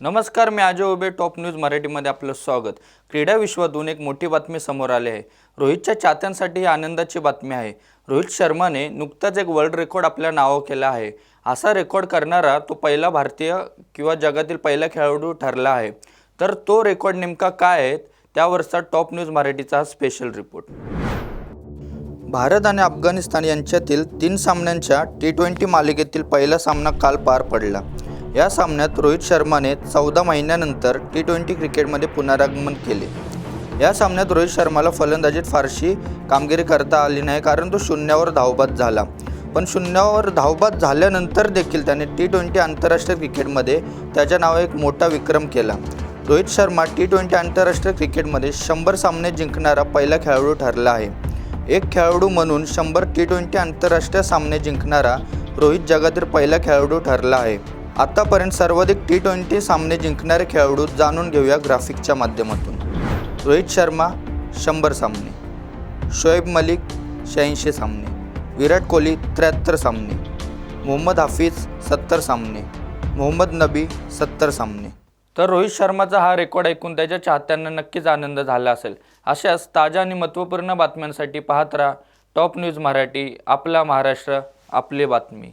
नमस्कार मी अजय उबे top news मराठीमध्ये आपलं स्वागत. क्रीडा विश्वातून एक मोठी बातमी समोर आली आहे. रोहितच्या चाहत्यांसाठी ही आनंदाची बातमी आहे. रोहित शर्माने नुकताच एक वर्ल्ड रेकॉर्ड आपल्या नावावर केला आहे. असा रेकॉर्ड करणारा तो पहिला भारतीय किंवा जगातील पहिला खेळाडू ठरला आहे. तर तो रेकॉर्ड नेमका काय आहे? त्यावरचा टॉप न्यूज मराठीचा हा स्पेशल रिपोर्ट भारत आणि अफगाणिस्तान यांच्यातील तीन सामन्यांच्या टी ट्वेंटी मालिकेतील पहिला सामना काल पार पडला. या सामन्यात रोहित शर्माने चौदा महिन्यानंतर टी ट्वेंटी क्रिकेटमध्ये पुनरागमन केले. या सामन्यात रोहित शर्माला फलंदाजीत फारशी कामगिरी करता आली नाही कारण तो शून्यावर धावबाद झाला. पण शून्यावर धावबाद झाल्यानंतर देखील त्याने टी ट्वेंटी आंतरराष्ट्रीय क्रिकेटमध्ये त्याच्या नावे एक मोठा विक्रम केला. रोहित शर्मा टी ट्वेंटी आंतरराष्ट्रीय क्रिकेटमध्ये शंभर सामने जिंकणारा पहिला खेळाडू ठरला आहे. एक खेळाडू म्हणून शंभर टी ट्वेंटी आंतरराष्ट्रीय सामने जिंकणारा रोहित जगातील पहिला खेळाडू ठरला आहे. आतापर्यंत सर्वाधिक टी ट्वेंटी सामने जिंकणारे खेळाडू जाणून घेऊया ग्राफिकच्या माध्यमातून. रोहित शर्मा शंभर सामने. शोएब मलिक शहाऐंशी सामने. विराट कोहली त्र्याहत्तर सामने. मोहम्मद हाफिज सत्तर सामने. मोहम्मद नबी सत्तर सामने. तर रोहित शर्माचा हा रेकॉर्ड ऐकून त्याच्या चाहत्यांना नक्कीच आनंद झाला असेल. अशाच ताज्या आणि महत्त्वपूर्ण बातम्यांसाठी पाहत राहा टॉप न्यूज मराठी आपला महाराष्ट्र आपली बातमी.